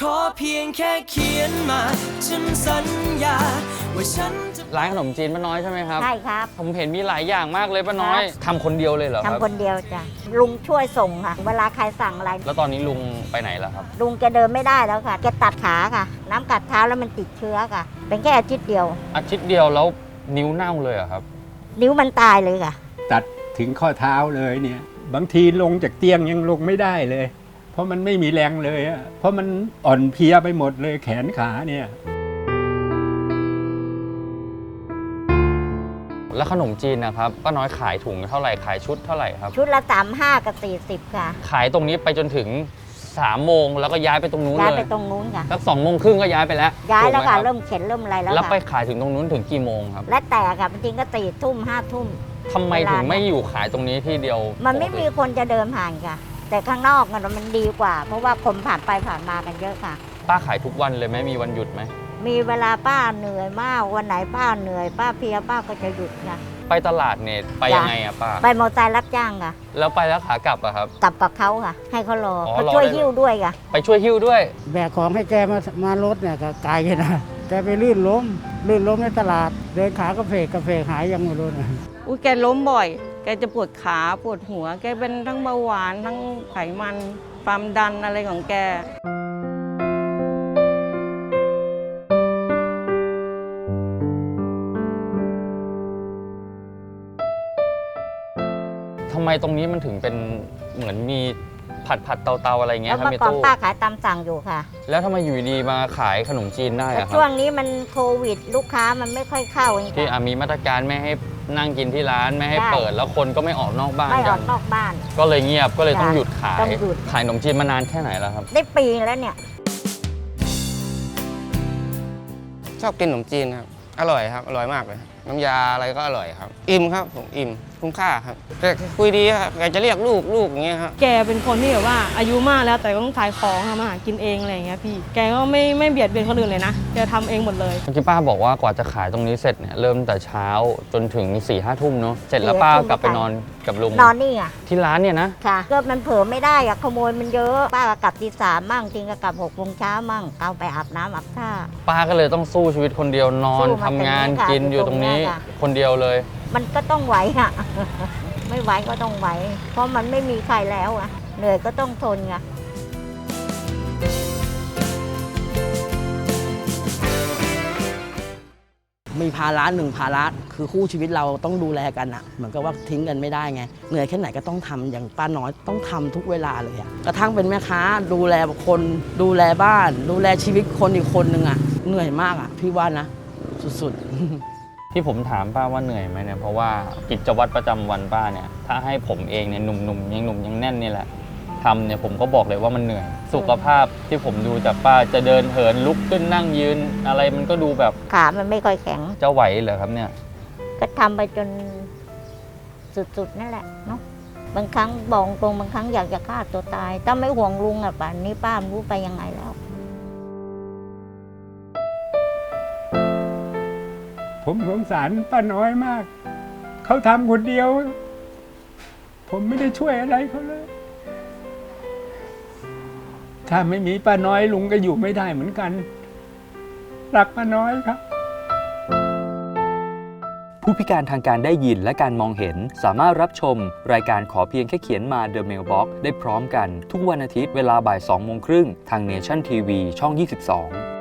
ขอเพียงแค่เขียนมา ฉันสัญญา ว่าฉันจะ ร้านขนมจีนป้าน้อยใช่ไหมครับ ใช่ครับ ผมเห็นมีหลายอย่างมากเลยป้าน้อยทำคนเดียวเลยเหรอครับ ทำคนเดียวจ้ะ ลุงช่วยส่งค่ะ เวลาใครสั่งอะไร แล้วตอนนี้ลุงไปไหนแล้วครับ ลุงแกเดินไม่ได้แล้วค่ะ แกตัดขาค่ะ น้ำกัดเท้าแล้วมันติดเชื้อค่ะ เป็นแค่อาทิตย์เดียว อาทิตย์เดียวแล้วนิ้วเน่าเลยเหรอครับ นิ้วมันตายเลยค่ะ ตัดถึงข้อเท้าเลยเนี่ย บางทีลงจากเตียงยังลงไม่ได้เลยเพ ราะมันไม่มีแรงเลยอะเพราะมันอ่อนเพลียไปหมดเลยแขนขาเนี่ย แล้วขนมจีนนะครับป้าน้อยขายถุงเท่าไหร่ขายชุดเท่าไหร่ครับ ชุดละสามห้ากับสี่สิบค่ะขายตรงนี้ไปจนถึง3ามโมงแล้วก็ย้ายไปตรงนู้นย้ายเลไปยตรงนู้นค่ะ สักสองโมงครึ่งก็ย้ายไปแล้วย้ายแล้วค่ะ ถูกไหเริ่มเข็นเริ่มอะไรแล้วแล้วไปค่ะขายถึงตรงนู้นถึงกี่โมงครับและแต่ค่ะจริงๆก็ตีทุ่มห้าทุ่ม ทำไมถึงไม่อยู่ขายตรงนี้ที่เดียวมันไม่มีปกติคนจะเดินผ่านค่ะ แต่ข้างนอกมันมันดีกว่า เพราะว่าคนผ่านไปผ่านมากันเยอะค่ะ ป้าขายทุกวันเลยไหมมีวันหยุดไหม มีเวลาป้าเหนื่อยมากวันไหนป้าเหนื่อย ป้าเพลียป้าก็จะหยุดค่ะ ไปตลาดเนี่ยไปจ้ะยังไงอะป้า ไปมอเตอร์ไซค์รับจ้างค่ะ แล้วไปแล้วขากลับอะครับ กลับกับเขาค่ะ ให้เขารออ๋อเขารอช่วยได้เลยหิ้วด้วยค่ะ ไปช่วยหิ้วด้วย แบกของให้แกมามารถเนี่ยก็ไกลนะแกไปลื่นล้ม ลื่นล้มในตลาด เดินขากระเพกกระเพกหายยังไม่รู้นะอุ้ยแกล้มบ่อยแกจะปวดขาปวดหัว แกเป็นทั้งเบาหวานทั้งไขมันความดันอะไรของแก ทำไมตรงนี้มันถึงเป็นเหมือนมีผัดผัดเตาเตาๆอะไรเงี้แล้ยวครับเมื่อมีก่อนตู้ป้าขายตามสั่งอยู่ค่ะแล้วทำไมอยู่ดีๆมาขายขนมจีนได้แต่อะคช่วรับงนี้มันโควิด ลูกค้ามันไม่ค่อยเข้าอย่างที่นี้อะมีมาตรการไม่ให้ นั่งกินที่ร้านไม่ให้ใช่เปิดแล้วคนก็ไม่ออกนอกบ้านไม่อกัอน กนอกบ้าน ก็เลยเงียบก็เลยต้องจ้ะหยุดขาย ต้องหยุด ขายขนมจีนมานานแค่ไหนแล้วครับ ได้ปีแล้วเนี่ย ชอบกินขนมจีนครับ อร่อยครับ อร่อยมากเลย น้ำยาอะไรก็อร่อยครับ อิ่มครับผมอิ่มคุ้มค่าครับแต่คุยดีครับแกจะเรียกลูกลูกอย่างเงี้ยครับแกเป็นคนที่แบบว่าอายุมากแล้วแต่ก็ต้องขายของทำอาหารกินเองอะไรอย่างเงี้ยพี่แกก็ไม่ไม่เบียดเบียนคนอื่นเลยนะแกทำเองหมดเลยเมื่อกี้ป้าบอกว่ากว่าจะขายตรงนี้เสร็จเนี่ยเริ่มแต่เช้าจนถึง4ี่ห้าทุ่มเนาะเสร็จแล้วป้ากลับไปนอนกับลุงนอนนี่อะที่ร้านเนี่ยนะค่ะก็มันเผลอไม่ได้อะขโมยมันเยอะป้าก็กลับตีสามมั่งจริงก็กลับหกโมงเช้ามั่งเอาไปอาบน้ำอาบท่าป้าก็เลยต้องสู้ชีวิตคนเดียวนอนสู้มาทำงานเต็มที่ค่ะกินอยู่ตรงนี้อยู่ตรงเนี้ยค่ะ คนเดียวเลย มันก็ต้องไหวอะ ไม่ไหวก็ต้องไหว เพราะมันไม่มีใครแล้วอะเหนื่อยก็ต้องทนไงมีภาระหนึ่งภาระคือคู่ชีวิตเราต้องดูแลกันอะเหมือนกับว่าทิ้งกันไม่ได้ไงเหนื่อยแค่ไหนก็ต้องทำอย่างป้าน้อยต้องทำทุกเวลาเลยอะกระทั่งเป็นแม่ค้า ดูแลคนดูแลบ้าน ดูแลชีวิตคนอีกคนนึงอะเหนื่อยมากอะพี่ว่านะ สุดๆ ที่ผมถามป้าว่าเหนื่อยไหมเนี่ยเพราะว่ากิจวัตรประจำวันป้าเนี่ย ถ้าให้ผมเองเนี่ยหนุ่มๆยังหนุ่มยังแน่นนี่แหละทำเนี่ยผมก็บอกเลยว่ามันเหนื่อย สุขภาพที่ผมดูจากป้าจะเดินเหินลุกขึ้นนั่งยืน อะไรมันก็ดูแบบขามันไม่ค่อยแข็ง จะไหวเหรอครับเนี่ย ก็ทำไปจนสุดๆ นั่นแหละเนาะบางครั้งบอกตรงบางครั้งอยากจะฆ่าตัวตาย ถ้าไม่ห่วงลุงอะป่านนี้ป้าไม่รู้ไปยังไงแล้ว ผมสงสารป้าน้อยมาก เขาทำคนเดียว ผมไม่ได้ช่วยอะไรเขาเลย ถ้าไม่มีป้าน้อยลุงก็อยู่ไม่ได้เหมือนกัน รักป้าน้อยครับผู้พิการทางการได้ยินและการมองเห็น สามารถรับชม รายการขอเพียงแค่เขียนมา The Mailbox ได้พร้อมกัน ทุกวันอาทิตย์เวลาบ่าย2โมงครึ่งทาง Nation TV ช่อง 22